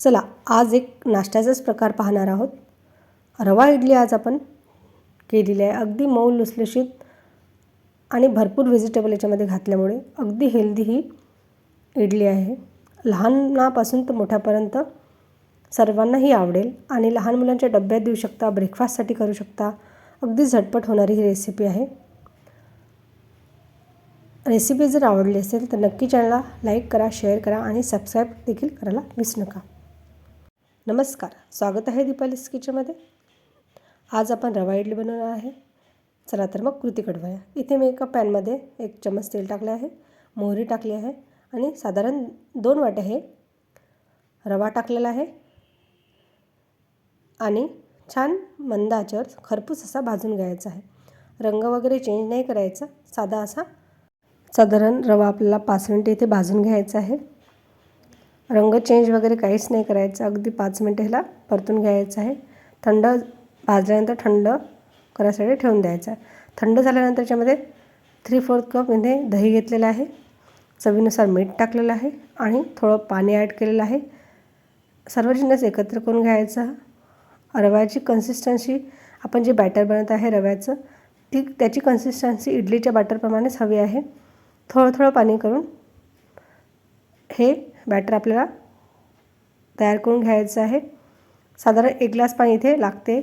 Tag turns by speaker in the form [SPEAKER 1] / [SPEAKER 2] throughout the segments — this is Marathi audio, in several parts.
[SPEAKER 1] चला आज एक नाश्त्याचाच प्रकार पाहणार आहोत. रवा इडली आज आपण केलेली आहे. अगदी मऊ लुसलुशीत आणि भरपूर व्हेजिटेबल याच्यामध्ये घातल्यामुळे अगदी हेल्दी ही इडली आहे. लहानापासून तर मोठ्यापर्यंत सर्वांनाही आवडेल आणि लहान मुलांच्या डब्यात देऊ शकता ब्रेकफास्टसाठी करू शकता. अगदी झटपट होणारी ही रेसिपी आहे. रेसिपी जर आवडली असेल तर नक्की चॅनलला लाईक करा शेअर करा आणि सबस्क्राईब देखील करायला विसरू नका. नमस्कार स्वागत आहे दीपालीस किचनमध्ये आज आपण रवा इडली बनवणार आहे. चला तर मग कृती कडवूया इथे मी एका पॅनमध्ये एक चमच तेल टाकले आहे मोहरी टाकली आहे आणि साधारण दोन वाटे हे रवा टाकलेला आहे. आणि छान मंदाचर खरपूस असा भाजून घ्यायचा आहे. रंग वगैरे चेंज नाही करायचा. साधा असा साधारण रवा आपल्याला पाच मिनटं इथे भाजून घ्यायचा आहे. रंग चेंज वगैरे काहीच नाही करायचं. अगदी पाच मिनटं ह्याला परतून घ्यायचं आहे. थंड भाजल्यानंतर थंड करायसाठी ठेवून द्यायचं आहे. थंड झाल्यानंतरच्यामध्ये थ्री फोर्थ कप इथे दही घेतलेलं आहे. चवीनुसार मीठ टाकलेलं आहे आणि थोडं पाणी ॲड केलेलं आहे. सर्व जिन्नस एकत्र करून घ्यायचं. रव्याची कन्सिस्टन्सी आपण जे बॅटर बनवत आहे रव्याचं ती त्याची कन्सिस्टन्सी इडलीच्या बॅटरप्रमाणेच हवी आहे. थोडं थोडं पाणी करून हे बॅटर आपल्याला तयार करून घ्यायचं आहे. साधारण एक ग्लास पाणी इथे लागते.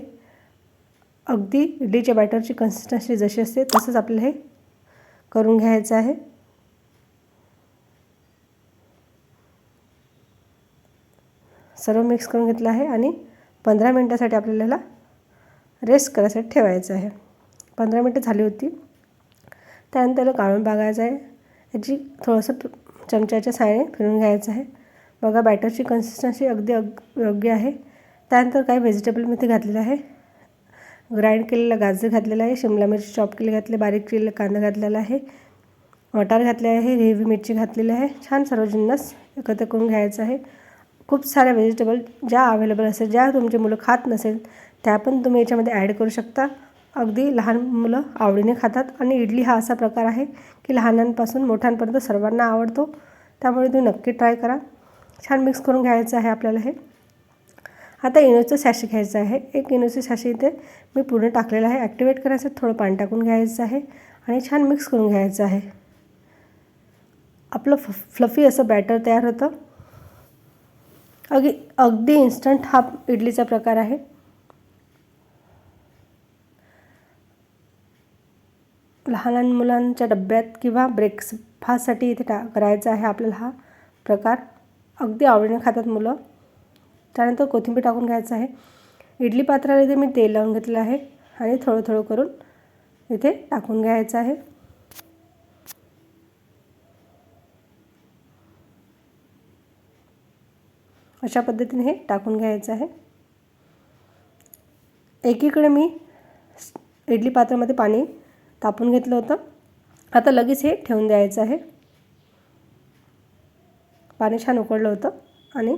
[SPEAKER 1] अगदी इडलीच्या बॅटरची कन्सिस्टन्सी जशी असते तसंच आपल्याला हे करून घ्यायचं आहे. सर्व मिक्स करून घेतलं आहे आणि पंधरा मिनटासाठी आपल्याला रेस्ट करायसाठी ठेवायचं आहे. पंधरा मिनटं झाली होती. त्यानंतर काढून बघायचं आहे. याची थोडंसं चमच्याच्या साहाय्याने फिरून घ्यायचं आहे. बघा बॅटरची कन्सिस्टन्सी अगदी अग योग्य आहे. त्यानंतर काही व्हेजिटेबल मी ते घातलेलं आहे. ग्राइंड केलेलं गाजर घातलेलं आहे. शिमला मिरची चॉप केली घातले बारीक केलेलं कांदा घातलेला आहे. मटार घातले आहे हिरवी मिरची घातलेली आहे. छान सर्व जिन्नस एकत्र करून घ्यायचं आहे. खूप साऱ्या व्हेजिटेबल ज्या अवेलेबल असेल ज्या तुमचे मुलं खात नसेल त्या पण तुम्ही याच्यामध्ये ॲड करू शकता. अगदी लहान मुलं आवडीने खातात आणि इडली हा असा प्रकार आहे की लहानांपासून मोठ्यांपर्यंत सर्वांना आवडतो. त्यामुळे तुम्ही नक्की ट्राय करा. छान मिक्स करून घ्यायचं आहे आपल्याला हे. आता इनोचं सॅशे घ्यायचं आहे. एक इनोचं सॅशे इथे मी पूर्ण टाकलेलं आहे. ॲक्टिवेट करायचं थोडं पाणी टाकून घ्यायचं आहे आणि छान मिक्स करून घ्यायचं आहे. आपलं फ फ्लफी असं बॅटर तयार होतं. अगदी अगदी इन्स्टंट हा इडलीचा प्रकार आहे. लहान मुलांच्या डब्यात किंवा ब्रेकफास्टसाठी इथे टा करायचा आहे आपल्याला हा प्रकार. अगदी आवडीने खातात मुलं. त्यानंतर कोथिंबीर टाकून घ्यायचं आहे. इडली पात्राला इथे मी तेल लावून घेतलं आहे आणि थोडं थोडं करून इथे टाकून घ्यायचं आहे. अशा पद्धतीने हे टाकून घ्यायचं आहे. एकीकडे मी इडली पात्रामध्ये पाणी तापून घेतलं होतं. आता लगेच हे ठेवून द्यायचं आहे. पाणी छान उकळलं होतं आणि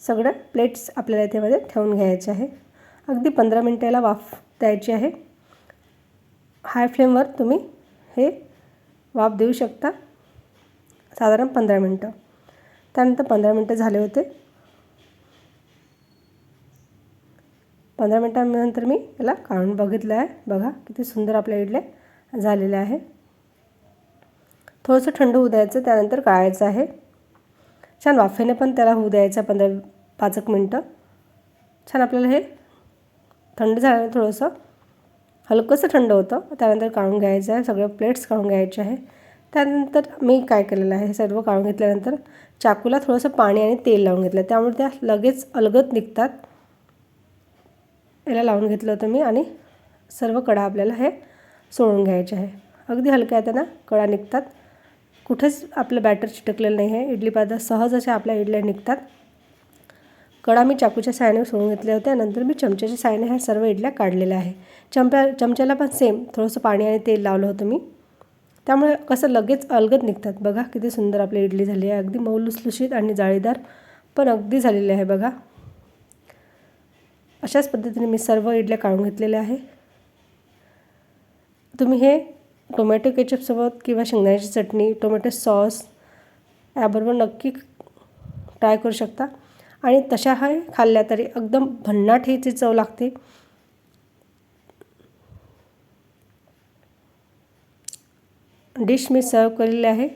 [SPEAKER 1] सगळ्या प्लेट्स आपल्याला याच्यामध्ये ठेवून घ्यायचे आहे. अगदी पंधरा मिनटाला वाफ द्यायची आहे. हाय फ्लेमवर तुम्ही हे वाफ देऊ शकता. साधारण पंधरा मिनटं. त्यानंतर पंधरा मिनटं झाले होते. पंधरा मिनटानंतर मी याला काढून बघितलं आहे. बघा किती सुंदर आपल्या इडल्या झालेलं आहे. थोडंसं थंड होऊ द्यायचं त्यानंतर काढायचं आहे. छान वाफेने पण त्याला होऊ द्यायचं पंधरा पाच एक मिनटं. छान आपल्याला हे थंड झालं थोडंसं. हलकंसं थंड होतं. त्यानंतर काढून घ्यायचं आहे. सगळं प्लेट्स काढून घ्यायचे आहे. त्यानंतर मी काय केलेलं आहे? हे सर्व काढून घेतल्यानंतर चाकूला थोडंसं पाणी आणि तेल लावून घेतलं. त्यामुळे त्या लगेच अलगत निघतात. याला लावून घेतलं होतं मी आणि सर्व कडा आपल्याला हे सोडून घ्यायचे आहे. अगदी हलक्या त्यांना कडा निघतात. कुठेच आपलं बॅटर चिटकलेलं नाही आहे. इडली पादा सहज अशा आपल्या इडल्या निघतात. कडा मी चाकूच्या सायाने सोडून घेतल्या होत्या. नंतर मी चमच्याच्या सायाने ह्या सर्व इडल्या काढलेल्या आहे. चमप्या चमच्याला पण सेम थोडंसं पाणी आणि तेल लावलं होतं मी. त्यामुळे कसं लगेच अलगद निघतात. बघा किती सुंदर आपली इडली झाली आहे. अगदी मऊ लुसलुशीत आणि जाळीदार पण अगदी झालेली आहे बघा. अशाच पद्धतीने मी सर्व इडल्या काढून घेतलेल्या आहे. तुम्ही हे टोमॅटो केचपसोबत किंवा शेंगदाण्याची चटणी टोमॅटो सॉस याबरोबर नक्की ट्राय करू शकता. आणि तशा हा खाल्ल्या तरी एकदम भन्नाट ह्याची चव लागते. डिश मी सर्व केलेली आहे.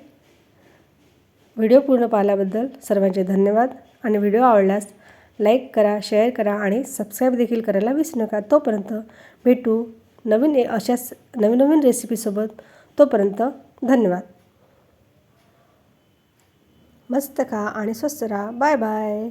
[SPEAKER 1] व्हिडिओ पूर्ण पाहिल्याबद्दल सर्वांचे धन्यवाद. आणि व्हिडिओ आवडल्यास लाईक करा शेअर करा आणि सबस्क्राईब देखील करायला विसरू नका. तोपर्यंत भेटू. नवीन ए अशाच नवीन नवीन रेसिपीसोबत तोपर्यंत धन्यवाद. मस्त खा आणि स्वस्त राहा. Bye bye.